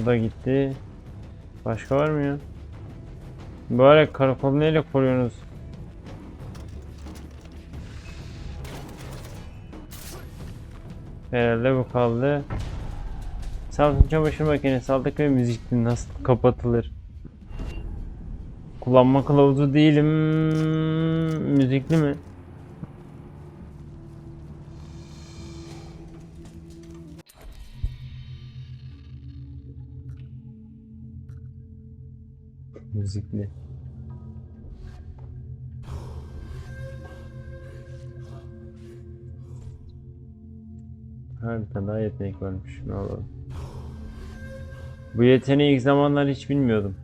Bu da gitti. Başka var mı ya? Bu ara karakolu neyle koruyorsunuz? Herhalde bu kaldı. Samsung çamaşır makinesi aldık ve müzikli nasıl kapatılır? Kullanma kılavuzu değilim. Müzikli mi? Müzikli. Ha bir tane daha yetenek varmış. Ne olur. Bu yeteneği ilk zamanlar hiç bilmiyordum.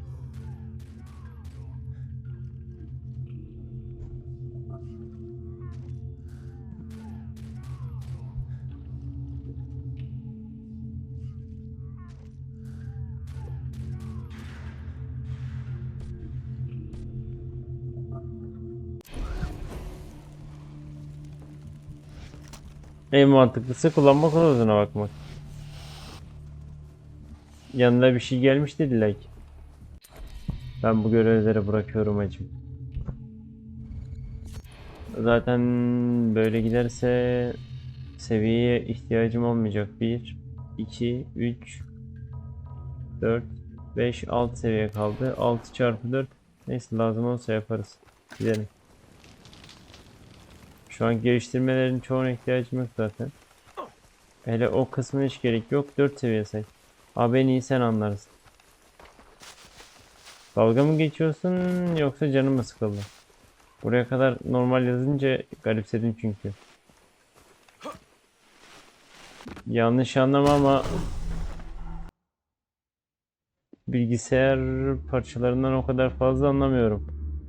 En mantıklısı kullanma kılavuzuna bakmak. Yanına bir şey gelmiş dediler ki. Ben bu görevleri bırakıyorum hacım. Zaten böyle giderse seviyeye ihtiyacım olmayacak. 1, 2, 3, 4, 5, 6 seviye kaldı. 6 çarpı 4. Neyse lazım olsa yaparız. Gidelim. Şu an geliştirmelerin çoğuna ihtiyacım yok zaten. Hele o kısmına hiç gerek yok. 4 seviye say. Abi en iyi sen anlarsın. Dalga mı geçiyorsun yoksa canın mı sıkıldı? Buraya kadar normal yazınca garipsedim çünkü. Yanlış anlama ama bilgisayar parçalarından o kadar fazla anlamıyorum.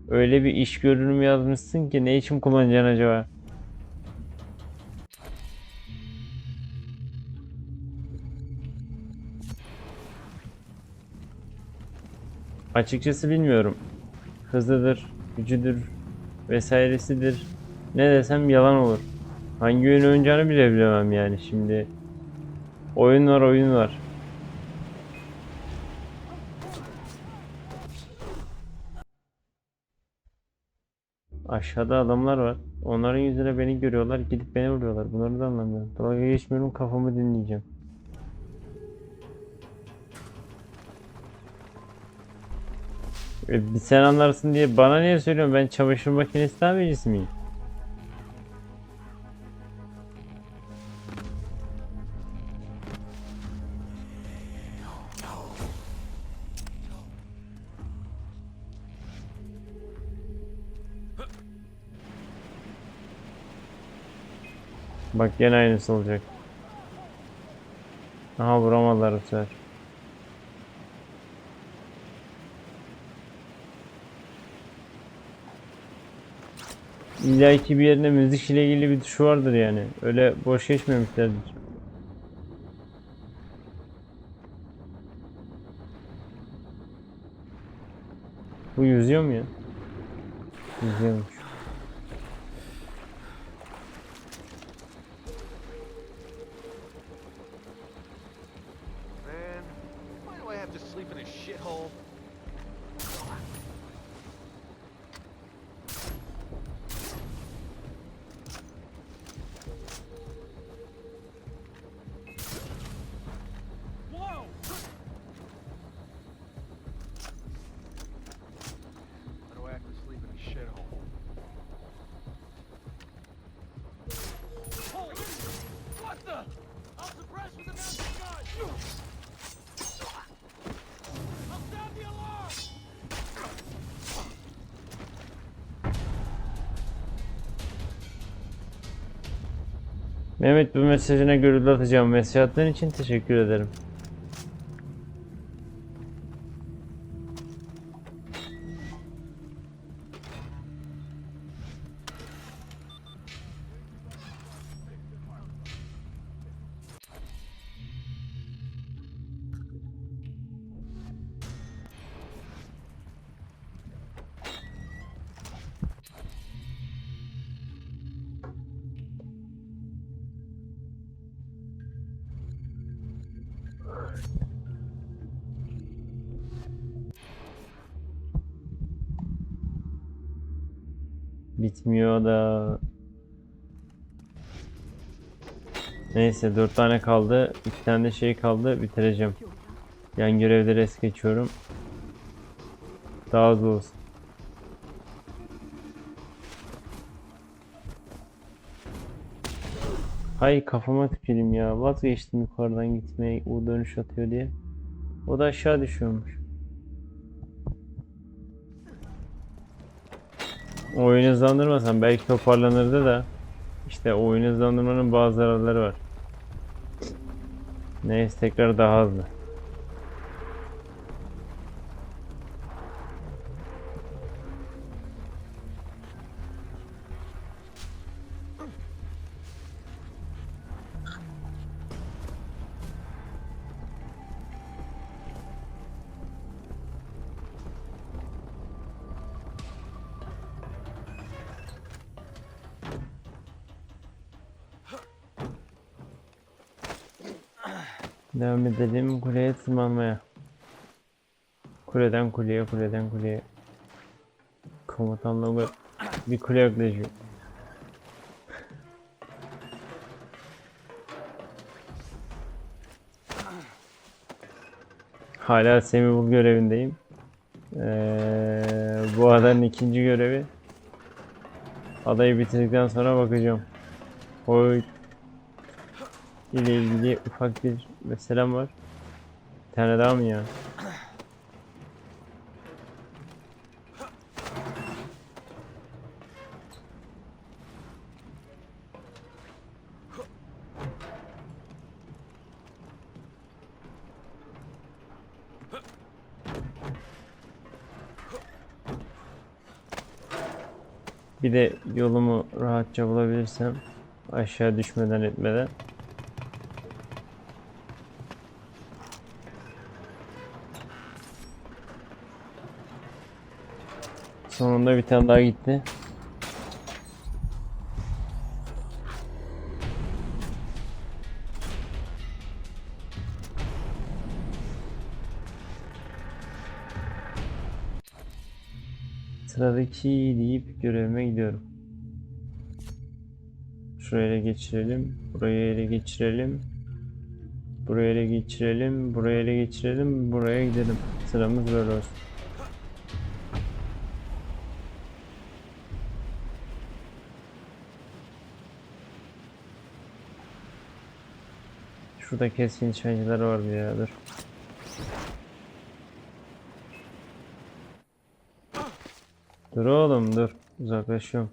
Öyle bir iş görünümü yazmışsın ki ne için kullanacaksın acaba? Açıkçası bilmiyorum. Hızlıdır, gücüdür, vesairesidir. Ne desem yalan olur. Hangi oyun oynayacağını bile bilemem yani şimdi. Oyun var, oyun var. Aşağıda adamlar var. Onların yüzüne beni görüyorlar, gidip beni vuruyorlar. Bunları da anlamıyorum. Dalga geçmiyorum, kafamı dinleyeceğim. Bir sen anlarsın diye bana niye söylüyorsun? Ben çamaşır makinesi tamircisi miyim? Bak gene aynısı olacak. Aha vuramadılar bu sefer. İlla ki bir yerinde müzik ile ilgili bir tuşu vardır yani. Öyle boş geçmemişlerdir. Bu yüzüyor mu ya? Yüzüyormuş. Man? Mehmet bu mesajına görüldü atacağım mesaj için teşekkür ederim. Bitmiyor da. Neyse 4 tane kaldı. 2 tane de şey kaldı. Bitireceğim. Yan görevleri es geçiyorum. Daha hızlı olsun. Hay kafama tüküreyim ya. Vazgeçtim yukarıdan gitmeye. U dönüş atıyor diye. O da aşağı düşüyormuş. Oyun hızlandırmasam belki toparlanırdı da işte oyun hızlandırmanın bazı zararları var. Neyse tekrar daha hızlı. Devam edelim kuleye tırmanmaya. Kuleden kuleye, kuleden kuleye. Komutanla bu- bir kule yaklaşıyor. Hala Semibul görevindeyim. Ee, bu adanın ikinci görevi. Adayı bitirdikten sonra bakacağım. Oy ile ilgili ufak bir meselem var. Bir tane daha mı ya? Bir de yolumu rahatça bulabilirsem aşağı düşmeden etmeden Sonunda bir tane daha gitti. Sıradaki deyip görevime gidiyorum. Şuraya ele geçirelim. Buraya ele geçirelim. Buraya ele geçirelim. Buraya ele geçirelim. Buraya gidelim. Sıramız böyle olsun. Şurada keskin nişancılar vardı ya dur. Dur oğlum dur. Uzaklaşıyorum.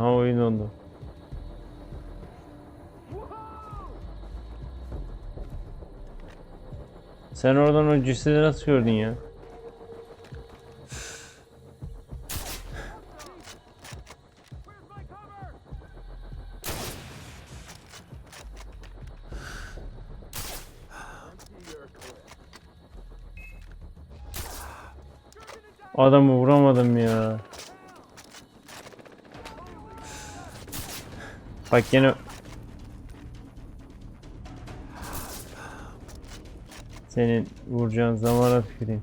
Aha oyun oldu. Sen oradan o cüssedi nasıl gördün ya? Adamı vuramadım ya. Bak yine senin vuracağın zamana tüküreyim.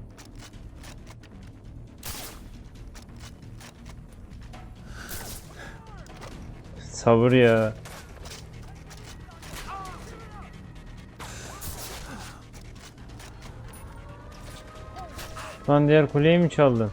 Sabır ya. Lan diğer kuleyi mi çaldın?